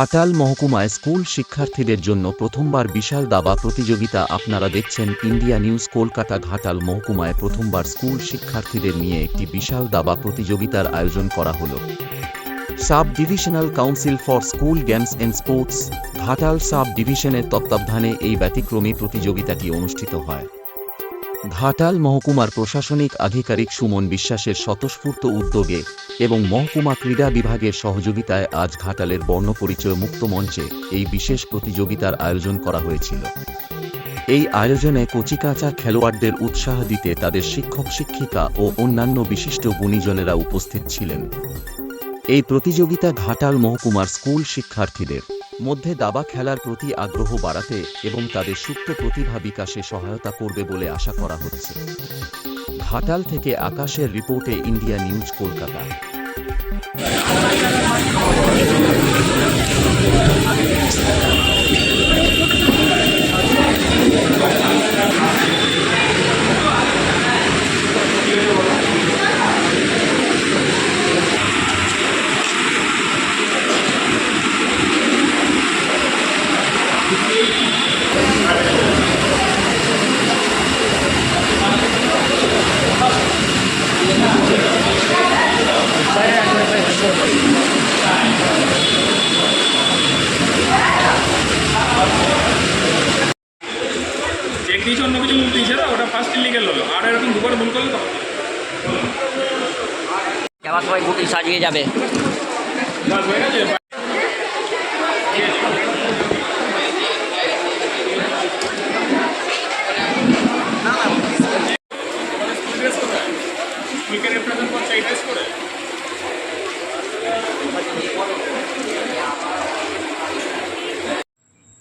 Ghatal মহকুমায় school শিক্ষার্থীদের জন্য প্রথমবার বিশাল দাবা প্রতিযোগিতা আপনারা দেখছেন ইন্ডিয়া নিউজ কলকাতা ঘাটাল মহকুমায় প্রথমবার স্কুল শিক্ষার্থীদের নিয়ে একটি বিশাল দাবা প্রতিযোগিতার আয়োজন করা হলো। Sub divisional council for school games and sports, Ghatal sub ডিভিশনের তত্ত্বাবধানে এই ব্যতিক্রমী প্রতিযোগিতাটি অনুষ্ঠিত হয়। ঘাটাল মহকুমার প্রশাসনিক আধিকারিক সুমন বিশ্বাসের স্বতঃস্ফূর্ত উদ্যোগে এবং মহকুমা ক্রীড়া বিভাগের সহযোগিতায় আজ ঘাটালের বর্ণপরিচয় মুক্ত মঞ্চে এই বিশেষ প্রতিযোগিতার আয়োজন করা হয়েছিল। এই আয়োজনে কচিকাঁচা খেলোয়াড়দের উৎসাহ দিতে তাদের শিক্ষক, শিক্ষিকা ও অন্যান্য বিশিষ্ট গুণীজনেরা উপস্থিত ছিলেন। এই প্রতিযোগিতা ঘাটাল মহকুমার স্কুল শিক্ষার্থীদের মধ্যে দাবা খেলার প্রতি আগ্রহ বাড়াতে এবং তাদের সুপ্ত প্রতিভা বিকাশে সহায়তা করবে বলে আশা করা হচ্ছে। ঘাটাল থেকে আকাশের রিপোর্টে ইন্ডিয়া নিউজ, কলকাতা। চেক দিয়েছে অন্য কিছু না ওটা ফার্স্ট ইলিগেল হলো আর এরকম দুবার ভুল করলে তো যাওয়ার সময় গুটি সাজিয়ে যাবে।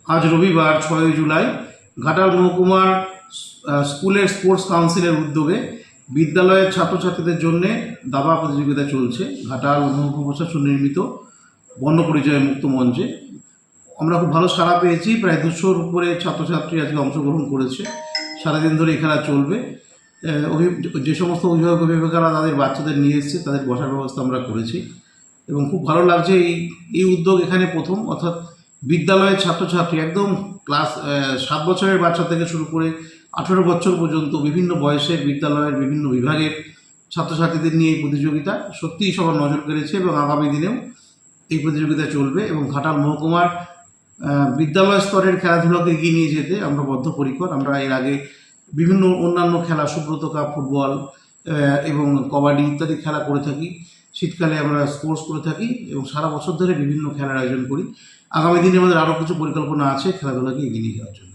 আজ রবিবার ছয়ই জুলাই ঘাটাল মহকুমার স্কুলের স্পোর্টস কাউন্সিলের উদ্যোগে বিদ্যালয়ের ছাত্রছাত্রীদের জন্য দাবা প্রতিযোগিতা চলছে। ঘাটাল মহকুমা প্রশাসন নির্মিত বর্ণপরিচয় মুক্ত মঞ্চে। আমরা খুব ভালো সাড়া পেয়েছি। প্রায় দুশোর উপরে ছাত্রছাত্রী আজকে অংশগ্রহণ করেছে। সারাদিন ধরে এই খেলা চলবে। যে সমস্ত অভিভাবক অভিভাবকেরা তাদের বাচ্চাদের নিয়ে এসছে, তাদের বসার ব্যবস্থা আমরা করেছি। এবং খুব ভালো লাগছে এই এই উদ্যোগ এখানে প্রথম। অর্থাৎ বিদ্যালয়ের ছাত্রছাত্রী একদম ক্লাস সাত বছরের বাচ্চা থেকে শুরু করে আঠেরো বছর পর্যন্ত বিভিন্ন বয়সের বিদ্যালয়ের বিভিন্ন বিভাগের ছাত্রছাত্রীদের নিয়ে এই প্রতিযোগিতা সত্যিই সবার নজর কেড়েছে এবং আগামী দিনেও এই প্রতিযোগিতা চলবে এবং ঘাটাল মহকুমার বিদ্যালয় স্তরের খেলাধুলাকে এগিয়ে নিয়ে যেতে আমরা বদ্ধপরিকর। আমরা এর আগে বিভিন্ন অন্যান্য খেলা, সুব্রত কাপ, ফুটবল এবং কবাডি ইত্যাদি খেলা করে থাকি। শীতকালে আমরা স্পোর্টস করে থাকি এবং সারা বছর ধরে বিভিন্ন খেলার আয়োজন করি। আগামী দিনে আমাদের আরও কিছু পরিকল্পনা আছে, খেলাধুলাকে এগিয়ে নিয়ে যাওয়ার জন্য।